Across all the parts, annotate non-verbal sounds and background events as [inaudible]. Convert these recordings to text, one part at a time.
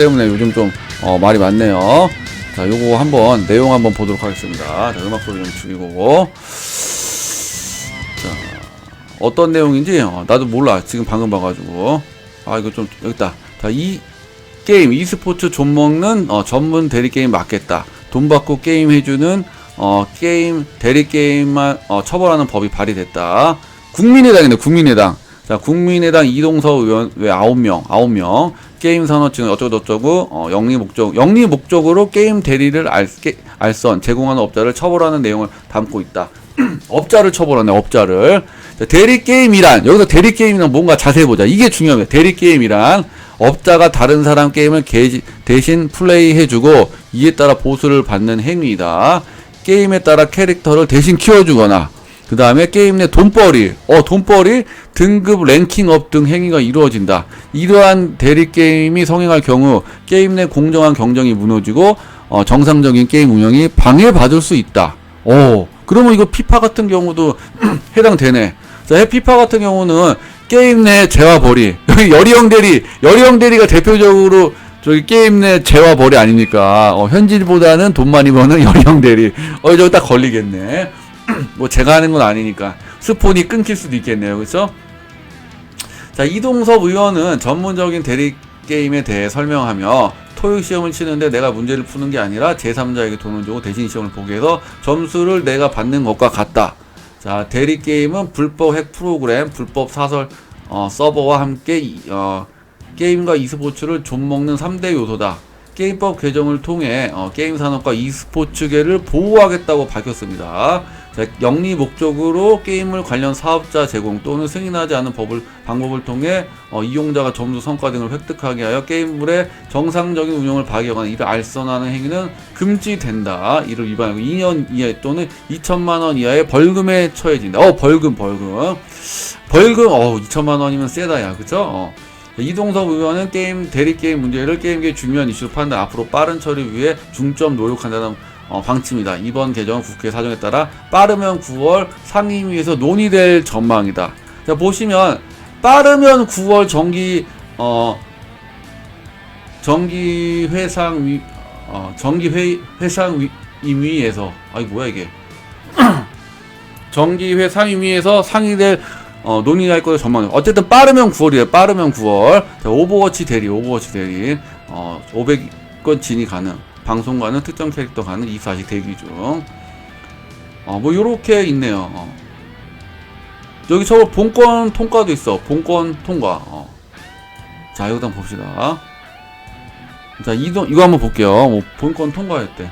때문에 요즘 좀 어, 말이 많네요. 자, 요거 한번 내용 한번 보도록 하겠습니다. 자, 음악 소리 좀 줄이고. 자, 어떤 내용인지 어, 나도 몰라. 지금 방금 봐가지고. 아, 이거 좀 여기 있다. 자, 이 게임 e스포츠 좀 먹는 어, 전문 대리 게임 맞겠다. 돈 받고 게임 해주는 어, 게임 대리 게임만 어, 처벌하는 법이 발의됐다. 국민의당이네, 국민의당. 자, 국민의당 이동서 의원 왜 아홉 명, 아홉 명 게임 산업증 어쩌고 저쩌고 어, 영리 목적, 영리 목적으로 게임 대리를 알, 게, 알선 제공하는 업자를 처벌하는 내용을 담고 있다. [clears throat] 업자를 처벌하네, 업자를. 자, 대리 게임이란 여기서 대리 게임이란 뭔가 자세히 보자. 이게 중요합니다. 대리 게임이란 업자가 다른 사람 게임을 개, 대신 플레이해주고 이에 따라 보수를 받는 행위이다. 게임에 따라 캐릭터를 대신 키워주거나 그 다음에 게임 내 돈벌이, 어, 돈벌이, 등급 랭킹업 등 행위가 이루어진다. 이러한 대리 게임이 성행할 경우 게임 내 공정한 경쟁이 무너지고 어, 정상적인 게임 운영이 방해받을 수 있다. 오, 그러면 이거 피파 같은 경우도 [clears throat] 해당되네. 자, 피파 같은 경우는 게임 내 재화 벌이, 여기 여리형 대리, 여리형 대리가 대표적으로 저기 게임 내 재화 벌이 아닙니까? 어, 현질보다는 돈 많이 버는 [laughs] 여리형 대리. 어, 저기 딱 걸리겠네. [clears throat] 뭐 제가 하는 건 아니니까 스폰이 끊길 수도 있겠네요. 그렇죠? 자, 이동섭 의원은 전문적인 대리 게임에 대해 설명하며 토익 시험을 치는데 내가 문제를 푸는 게 아니라 제3자에게 돈을 주고 대신 시험을 보게 해서 점수를 내가 받는 것과 같다. 자, 대리 게임은 불법 핵 프로그램, 불법 사설 어, 서버와 함께 이- 어, 게임과 e스포츠를 좀먹는 3대 요소다. 게임법 개정을 통해 어, 게임 산업과 e스포츠계를 보호하겠다고 밝혔습니다. 자, 영리 목적으로 게임을 관련 사업자 제공 또는 승인하지 않은 법을 방법을 통해 어, 이용자가 점수 성과 등을 획득하게 하여 게임물의 정상적인 운영을 방해하거나 이를 알선하는 행위는 금지된다. 이를 위반하고 2년 이하 또는 2천만 원 이하의 벌금에 처해진다. 어 벌금 벌금 벌금 어 2천만 원이면 세다야 그죠? 어. 이동석 의원은 게임 대리 게임 문제를 게임계 중요한 이슈로 판단 앞으로 빠른 처리 위해 중점 노력한다는 어, 방침이다. 이번 개정 국회 사정에 따라 빠르면 9월 상임위에서 논의될 전망이다. 자 보시면 빠르면 9월 정기 어 정기 회상 위 어, 정기 회 회상 위, 임위에서 아이 뭐야 이게 [clears throat] 정기 회 상 임위에서 상의될 어, 논의할 거를 전망. 어쨌든 빠르면 9월이에요. 빠르면 9월. 자, 오버워치 대리, 오버워치 대리. 어, 500건 진이 가능. 방송과는 특정 캐릭터 가능. 24시 대기 중. 어, 뭐 요렇게 있네요. 어. 여기 저 본권 통과도 있어. 본권 통과. 어. 자, 이거 한번 봅시다. 자, 이동 이거 한번 볼게요. 뭐 본권 통과했대.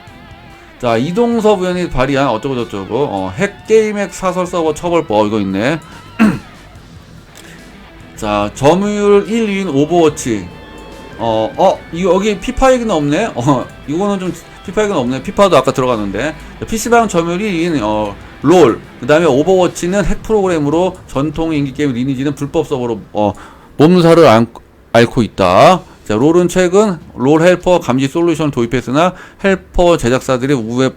자, 이동섭 의원이 발의한 어쩌고저쩌고 어, 핵 게임 핵 사설 서버 처벌법 이거 있네. [clears throat] 자, 점유율 1위인 오버워치. 어, 어, 이거 여기 피파 얘기는 없네? 어, 이거는 좀 피파 얘기는 없네. 피파도 아까 들어갔는데. PC방 점유율 1위인, 어, 롤. 그 다음에 오버워치는 핵 프로그램으로 전통 인기 게임 리니지는 불법 서버로, 어, 몸살을 안, 앓고 있다. 자, 롤은 최근 롤 헬퍼 감지 솔루션을 도입했으나 헬퍼 제작사들이 우회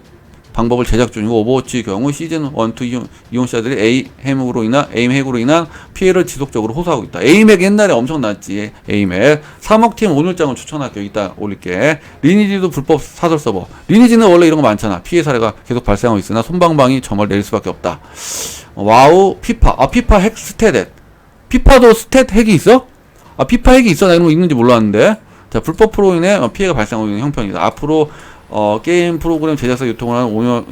방법을 제작 중이고 오버워치 경우 시즌 1, 2 이용, 이용자들이 에이 핵으로 인한 에임 핵으로 인한 피해를 지속적으로 호소하고 있다. 에임 핵 옛날에 엄청났지. 에임 핵. 3억 팀 오늘장을 추천할게요. 이따 올릴게. 리니지도 불법 사설 서버. 리니지는 원래 이런 거 많잖아. 피해 사례가 계속 발생하고 있으나 손방방이 점을 내릴 수밖에 없다. 어, 와우 피파. 아 피파 핵 스탯. 피파도 스탯 핵이 있어? 아 피파 핵이 있어? 나 이런 거 있는지 몰랐는데. 자 불법 프로 인해 어, 피해가 발생하고 있는 형편이다. 앞으로 어, 게임 프로그램 제작사 유통을 하는 5년,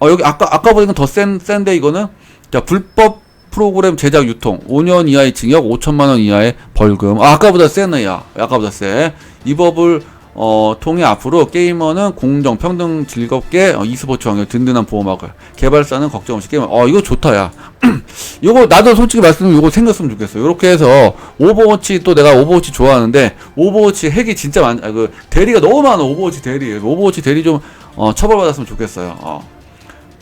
어, 여기 아까, 아까 보니까 더 센, 센데 이거는? 자, 불법 프로그램 제작 유통, 5년 이하의 징역, 5천만 원 이하의 벌금. 아, 아까보다 세네, 야. 아까보다 세. 이 법을, 어, 통해 앞으로 게이머는 공정, 평등, 즐겁게, 어, e스포츠 환경, 든든한 보호막을, 개발사는 걱정 없이 게임, 어, 이거 좋다, 야. [clears throat] 이거, 나도 솔직히 말씀드리면 이거 생겼으면 좋겠어. 이렇게 해서, 오버워치, 또 내가 오버워치 좋아하는데, 오버워치 핵이 진짜 많, 아, 그, 대리가 너무 많아, 오버워치 대리. 오버워치 대리 좀, 어, 처벌받았으면 좋겠어요. 어.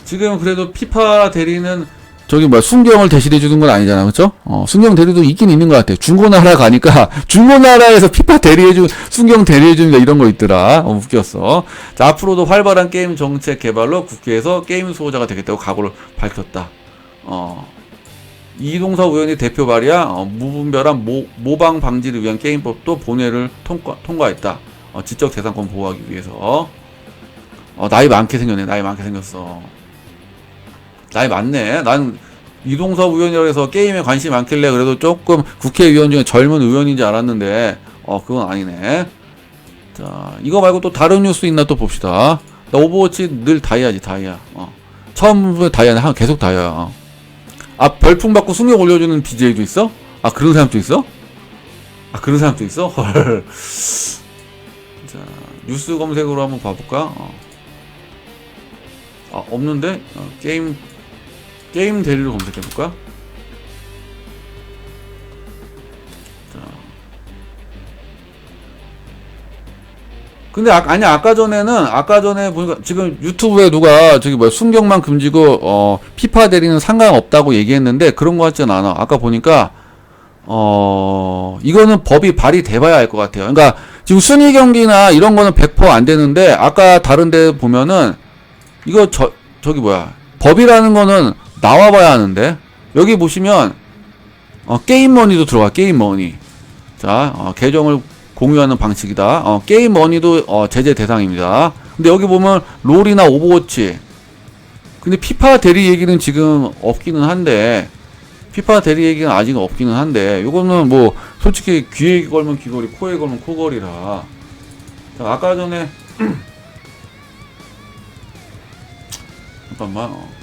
지금 그래도 피파 대리는 저기 뭐야 순경을 대신해 주는 건 아니잖아 그렇죠? 어, 순경 대리도 있긴 있는 것 같아 중고나라 가니까 [laughs] 중고나라에서 피파 대리해 준 순경 대리해 주니까 이런 거 있더라 어, 웃겼어 자 앞으로도 활발한 게임 정책 개발로 국회에서 게임 수호자가 되겠다고 각오를 밝혔다 어 이동섭 의원이 대표 발의한 어, 무분별한 모, 모방 방지를 위한 게임법도 본회를 통과, 통과했다. 어, 지적 재산권 보호하기 위해서. 어, 나이 많게 생겼네. 나이 많게 생겼어. 나이 많네. 난 이동섭 의원이라고 해서 게임에 관심이 많길래 그래도 조금 국회의원 중에 젊은 의원인지 알았는데, 어, 그건 아니네. 자, 이거 말고 또 다른 뉴스 있나 또 봅시다. 나 오버워치 늘 다이아지, 다이아. 어. 처음부터 다이아는 한 계속 다이아. 어. 아, 별풍 받고 승력 올려주는 BJ도 있어? 아, 그런 사람도 있어? 아, 그런 사람도 있어? [laughs] 헐. 자, 뉴스 검색으로 한번 봐볼까? 어. 아, 없는데? 어, 게임, 게임 대리로 검색해볼까? 자. 근데 아, 아니 아까 전에는 아까 전에 보니까 지금 유튜브에 누가 저기 뭐야 순경만 금지고 어 피파 대리는 상관없다고 얘기했는데 그런 거 같진 않아. 아까 보니까 어 이거는 법이 발의돼봐야 알 것 같아요. 그러니까 지금 순위 경기나 이런 거는 100%안 되는데 아까 다른데 보면은 이거 저 저기 뭐야 법이라는 거는 나와봐야 하는데 여기 보시면 어 게임 머니도 들어가 게임 머니. 자 어, 계정을 공유하는 방식이다. 어, 게임 머니도 어, 제재 대상입니다. 근데 여기 보면 롤이나 오버워치. 근데 피파 대리 얘기는 지금 없기는 한데 피파 대리 얘기는 아직 없기는 한데 요거는 뭐 솔직히 귀에 걸면 귀걸이, 코에 걸면 코걸이라. 자, 아까 전에 [clears throat] 잠깐만.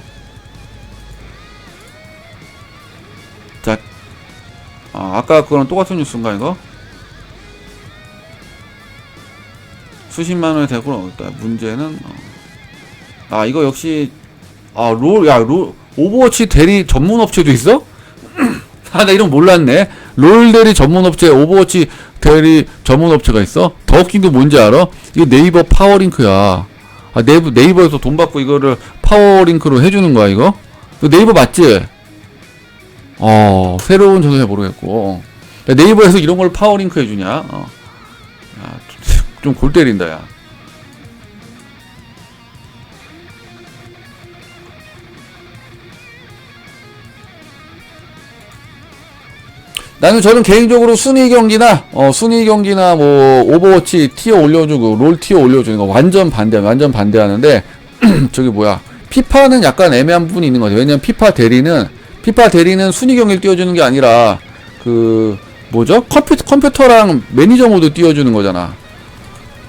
아, 아까 그거랑 똑같은 뉴스인가 이거? 수십만 원의 대구는 어딨다. 문제는 어. 아 이거 역시 아롤야롤 오버워치 대리 전문 업체도 있어? [clears throat] 아 나 이런 거 몰랐네. 롤 대리 전문 업체 오버워치 대리 전문 업체가 있어? 더 웃긴 게 뭔지 알아? 이거 네이버 파워링크야. 아 네이버 네이버에서 돈 받고 이거를 파워링크로 해주는 거야 이거? 이거 네이버 맞지? 어 새로운 전화해 모르겠고 야, 네이버에서 이런 걸 파워링크 해주냐? 어. 야, 좀골 때린다 야. 나는 저는 개인적으로 순위 경기나 어 순위 경기나 뭐 오버워치 티어 올려주고 롤 티어 올려주는 거 완전 반대 완전 반대하는데 [clears throat] 저기 뭐야 피파는 약간 애매한 부분이 있는 것 같아요 왜냐면 피파 대리는 피파 대리는 순위 경기를 띄워주는 게 아니라 그 뭐죠? 컴퓨터 컴퓨터랑 매니저 모드 띄워주는 거잖아.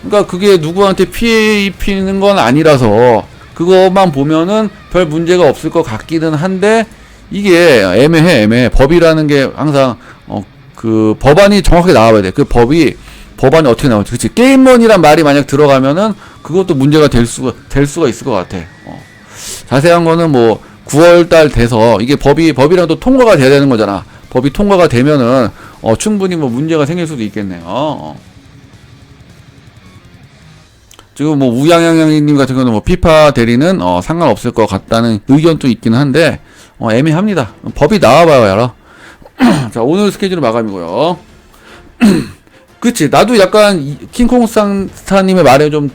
그러니까 그게 누구한테 피해 입히는 건 아니라서 그것만 보면은 별 문제가 없을 것 같기는 한데 이게 애매해 애매해. 법이라는 게 항상 어 그 법안이 정확하게 나와야 돼. 그 법이 법안이 어떻게 나올지. 그치? 게임런이란 말이 만약 들어가면은 그것도 문제가 될 수가 될 수가 있을 것 같아. 어. 자세한 거는 뭐 9월달 돼서 이게 법이 법이랑 또 통과가 돼야 되는 거잖아 법이 통과가 되면은 어 충분히 뭐 문제가 생길 수도 있겠네요 어. 지금 뭐 우양양양님 같은 경우는 뭐 피파 대리는 어 상관없을 것 같다는 의견도 있기는 한데 어 애매합니다. 법이 나와봐야 알아. [clears throat] 자 오늘 스케줄 마감이고요. [clears throat] 그치 나도 약간 이- 킹콩 상스타님의 말에 좀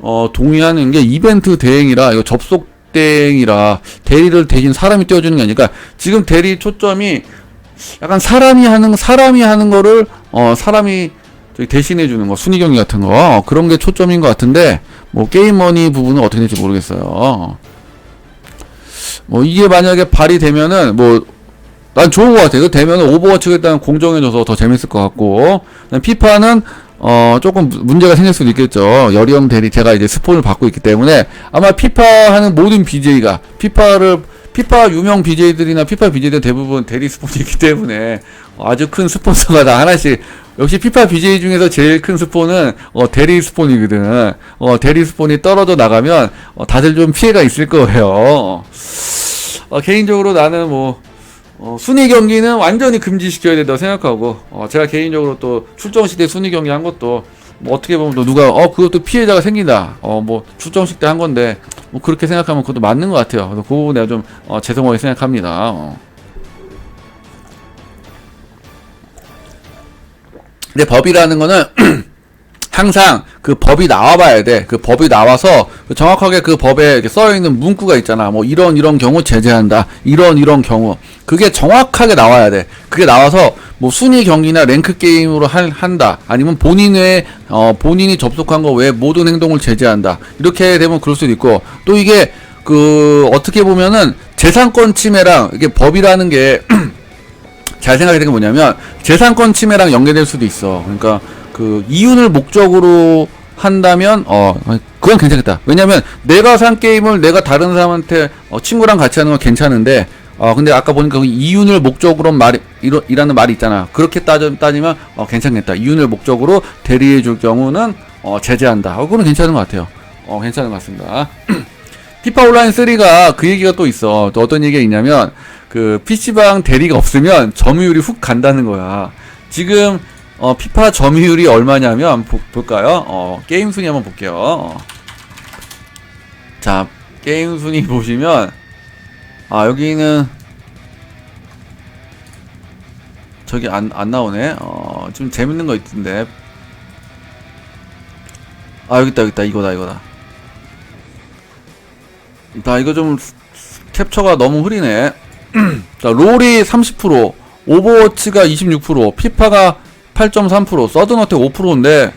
어, 동의하는 게 이벤트 대행이라 이거 접속 대행이라 대리를 대신 사람이 띄워주는 게 아니니까 지금 대리 초점이 약간 사람이 하는 사람이 하는 거를 어 사람이 대신해 주는 거 순위 경기 같은 거 어, 그런 게 초점인 것 같은데 뭐 게임 머니 부분은 어떻게 될지 모르겠어요. 뭐 이게 만약에 발휘되면은 뭐 난 좋은 것 같아. 이거 되면은 오버워치가 일단 공정해져서 더 재밌을 것 같고 피파는 어 조금 무- 문제가 생길 수도 있겠죠. 여리형 대리 제가 이제 스폰을 받고 있기 때문에 아마 피파 하는 모든 BJ가 피파를 피파 유명 BJ들이나 피파 BJ들 대부분 대리 스폰이 있기 때문에 아주 큰 스폰서가 다 하나씩 역시 피파 BJ 중에서 제일 큰 스폰은 어, 대리 스폰이거든. 어, 대리 스폰이 떨어져 나가면 어, 다들 좀 피해가 있을 거예요. 어, 개인적으로 나는 뭐 어, 순위 경기는 완전히 금지시켜야 된다고 생각하고 어, 제가 개인적으로 또 출정식 때 순위 경기 한 것도 뭐 어떻게 보면 또 누가 어 그것도 피해자가 생긴다 어 뭐 출정식 때 한 건데 뭐 그렇게 생각하면 그것도 맞는 것 같아요 그래서 그 부분 내가 좀 어, 죄송하게 생각합니다 어. 근데 법이라는 거는 [clears throat] 항상 그 법이 나와봐야 돼. 그 법이 나와서 그 정확하게 그 법에 써 있는 문구가 있잖아. 뭐 이런 이런 경우 제재한다. 이런 이런 경우 그게 정확하게 나와야 돼. 그게 나와서 뭐 순위 경기나 랭크 게임으로 할, 한다. 아니면 본인의 어 본인이 접속한 거 외에 모든 행동을 제재한다. 이렇게 되면 그럴 수도 있고 또 이게 그 어떻게 보면은 재산권 침해랑 이게 법이라는 게 [clears throat] 잘 생각이 되는 게 뭐냐면 재산권 침해랑 연계될 수도 있어. 그러니까 그 이윤을 목적으로 한다면 어 그건 괜찮겠다. 왜냐면 내가 산 게임을 내가 다른 사람한테 어, 친구랑 같이 하는 건 괜찮은데 어 근데 아까 보니까 그 이윤을 목적으로 말이 이라는 말이 있잖아. 그렇게 따지면 어 괜찮겠다. 이윤을 목적으로 대리해 줄 경우는 어 제재한다. 어 그건 괜찮은 것 같아요. 어 괜찮은 것 같습니다. [clears throat] 피파 온라인 3가 그 얘기가 또 있어. 또 어떤 얘기가 있냐면 그 PC방 대리가 없으면 점유율이 훅 간다는 거야. 지금 어 피파 점유율이 얼마냐면 보, 볼까요? 어 게임 순위 한번 볼게요. 어. 자, 게임 순위 보시면 아, 여기는 저기 안, 안 나오네. 어, 좀 재밌는 거 있던데. 아, 여기 있다, 여기 있다. 이거다, 이거다. 나 이거 좀 캡처가 너무 흐리네. [clears throat] 자, 롤이 30%, 오버워치가 26%, 피파가 8.3%, 서든어택 5%인데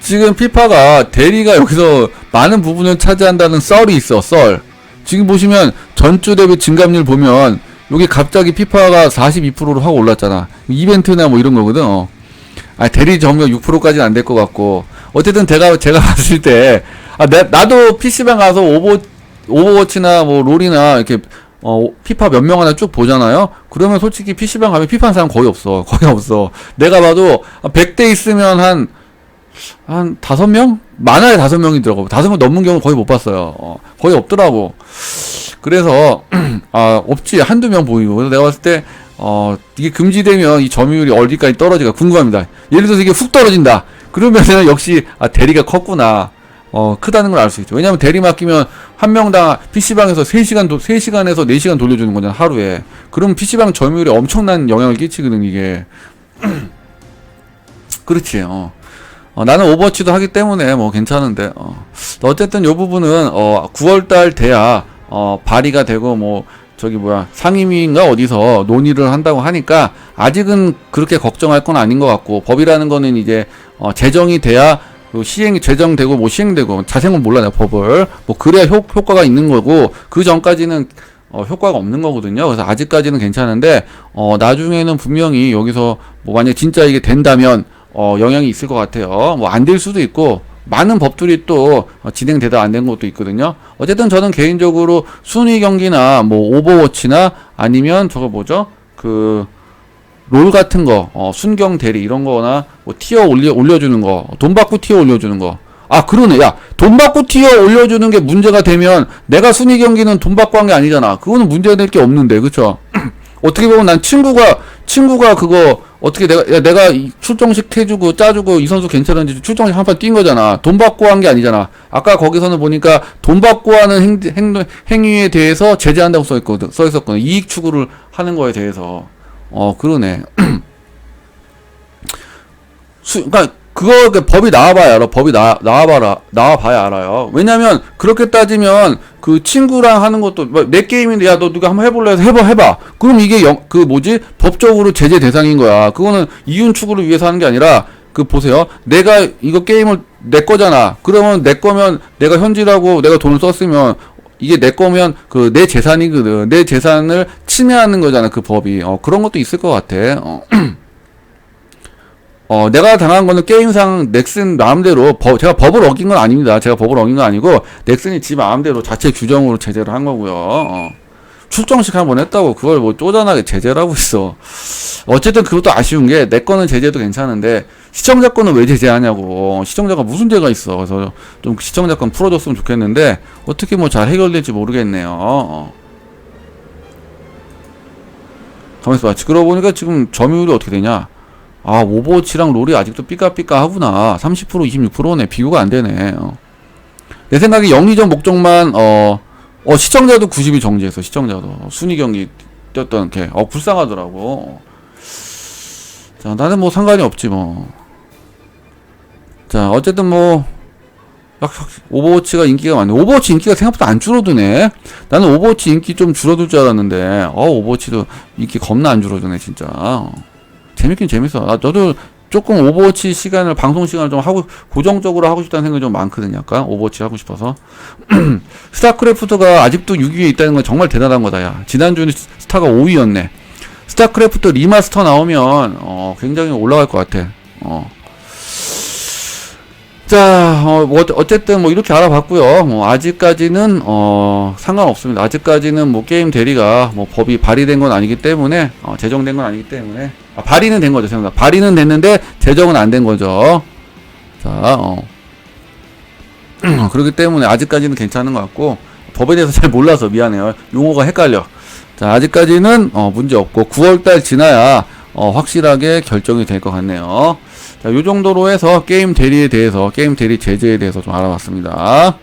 지금 피파가 대리가 여기서 많은 부분을 차지한다는 썰이 있어, 썰. 지금 보시면 전주 대비 증감률 보면 여기 갑자기 피파가 42%로 확 올랐잖아. 이벤트나 뭐 이런 거거든. 어. 아, 대리 점유율 6%까지는 안 될 것 같고. 어쨌든 제가, [laughs] 제가 봤을 때, 아, 내, 나도 PC방 가서 오버, 오버워치나 뭐 롤이나 이렇게, 어, 피파 몇 명 하나 쭉 보잖아요? 그러면 솔직히 PC방 가면 피파 하는 사람 거의 없어. [laughs] 거의 없어. 내가 봐도 100대 있으면 한, 한 다섯 명? 많아야 다섯 명이더라고. 다섯 명 넘는 경우 거의 못 봤어요. 어, 거의 없더라고. 그래서 [clears throat] 아 없지 한두 명 보이고 그래서 내가 봤을 때 어 이게 금지되면 이 점유율이 어디까지 떨어질까 궁금합니다. 예를 들어서 이게 훅 떨어진다. 그러면은 [laughs] 역시 아 대리가 컸구나. 어 크다는 걸 알 수 있죠. 왜냐면 대리 맡기면 한 명당 PC방에서 3시간 도 3시간에서 4시간 돌려주는 거잖아, 하루에. 그럼 PC방 점유율에 엄청난 영향을 끼치거든, 이게. [clears throat] 그렇지. 어. 어, 나는 오버워치도 하기 때문에 뭐 괜찮은데 어. 어쨌든 요 부분은 어 9월달 돼야 어 발의가 되고 뭐 저기 뭐야 상임위인가 어디서 논의를 한다고 하니까 아직은 그렇게 걱정할 건 아닌 것 같고 법이라는 거는 이제 어 제정이 돼야 그 시행이 제정되고 뭐 시행되고 자세는 몰라 내가 법을 뭐 그래야 효, 효과가 있는 거고 그 전까지는 어, 효과가 없는 거거든요. 그래서 아직까지는 괜찮은데 어 나중에는 분명히 여기서 뭐 만약 진짜 이게 된다면 어, 영향이 있을 것 같아요. 뭐 안 될 수도 있고 많은 법들이 또 어, 진행되다 안 된 것도 있거든요. 어쨌든 저는 개인적으로 순위 경기나 뭐 오버워치나 아니면 저거 뭐죠? 그 롤 같은 거, 어, 순경 대리 이런 거나 뭐 티어 올려 올려주는 거, 돈 받고 티어 올려주는 거. 아 그러네, 야돈 받고 티어 올려주는 게 문제가 되면 내가 순위 경기는 돈 받고 한 게 아니잖아. 그거는 문제가 될 게 없는데, 그쵸? [clears throat] 어떻게 보면 난 친구가 친구가 그거 어떻게 내가 야, 내가 이 출정식 해주고 짜주고 이 선수 괜찮은지 출정식 한 판 뛴 거잖아. 돈 받고 한 게 아니잖아. 아까 거기서는 보니까 돈 받고 하는 행, 행, 행위에 대해서 제재한다고 써 있거든. 써 있었거든. 이익 추구를 하는 거에 대해서. 어 그러네. [clears throat] 수, 그러니까 그거 그 법이 나와봐야 알아. 법이 나 나와봐라 나와봐야 알아요. 왜냐면 그렇게 따지면 그 친구랑 하는 것도 뭐내 게임인데 야 너 누가 한번 해볼래 해서 해봐 해봐. 그럼 이게 영, 그 뭐지 법적으로 제재 대상인 거야. 그거는 이윤 추구를 위해서 하는 게 아니라 그 보세요. 내가 이거 게임을 내 거잖아. 그러면 내 거면 내가 현질하고 내가 돈을 썼으면 이게 내 거면 그 내 재산이거든. 내 재산을 침해하는 거잖아. 그 법이. 어 그런 것도 있을 것 같아. 어. [clears throat] 어, 내가 당한 거는 게임상 넥슨 마음대로, 법, 제가 법을 어긴 건 아닙니다. 제가 법을 어긴 건 아니고, 넥슨이 지 마음대로 자체 규정으로 제재를 한 거고요. 어. 출정식 한번 했다고 그걸 뭐 쪼잔하게 제재를 하고 있어. 어쨌든 그것도 아쉬운 게, 내 거는 제재도 괜찮은데, 시청자 거는 왜 제재하냐고. 시청자가 무슨 죄가 있어. 그래서 좀 시청자 건 풀어줬으면 좋겠는데, 어떻게 뭐 잘 해결될지 모르겠네요. 어. 가만있어 봐. 그러고 보니까 지금 점유율이 어떻게 되냐. 아, 오버워치랑 롤이 아직도 삐까삐까 하구나. 30% 26%네. 비교가 안 되네. 어. 내 생각에 영리적 목적만 어, 어 시청자도 90이 정지했어. 시청자도 순위 경기 뛰었던 걔. 어 불쌍하더라고. 자, 나는 뭐 상관이 없지 뭐. 자, 어쨌든 뭐 오버워치가 인기가 많네. 오버워치 인기가 생각보다 안 줄어드네. 나는 오버워치 인기 좀 줄어들 줄 알았는데, 어, 오버워치도 인기 겁나 안 줄어드네, 진짜. 어. 재밌긴 재밌어. 아, 저도 조금 오버워치 시간을, 방송 시간을 좀 하고, 고정적으로 하고 싶다는 생각이 좀 많거든요, 약간. 오버워치 하고 싶어서. [clears throat] 스타크래프트가 아직도 6위에 있다는 건 정말 대단한 거다, 야. 지난주는 스타가 5위였네. 스타크래프트 리마스터 나오면, 어, 굉장히 올라갈 것 같아. 어. 자, 어, 뭐, 어쨌든 뭐 이렇게 알아봤고요. 뭐, 아직까지는, 어, 상관없습니다. 아직까지는 뭐 게임 대리가 뭐 법이 발의된 건 아니기 때문에, 어, 제정된 건 아니기 때문에, 아, 발의는 된 거죠. 생각 발의는 됐는데, 제정은 안 된 거죠. 자, 어. [clears throat] 그렇기 때문에 아직까지는 괜찮은 것 같고, 법에 대해서 [laughs] 잘 몰라서 미안해요. 용어가 헷갈려. 자, 아직까지는, 어, 문제 없고, 9월달 지나야, 어, 확실하게 결정이 될 것 같네요. 자, 요 정도로 해서 게임 대리에 대해서, 게임 대리 제재에 대해서 좀 알아봤습니다.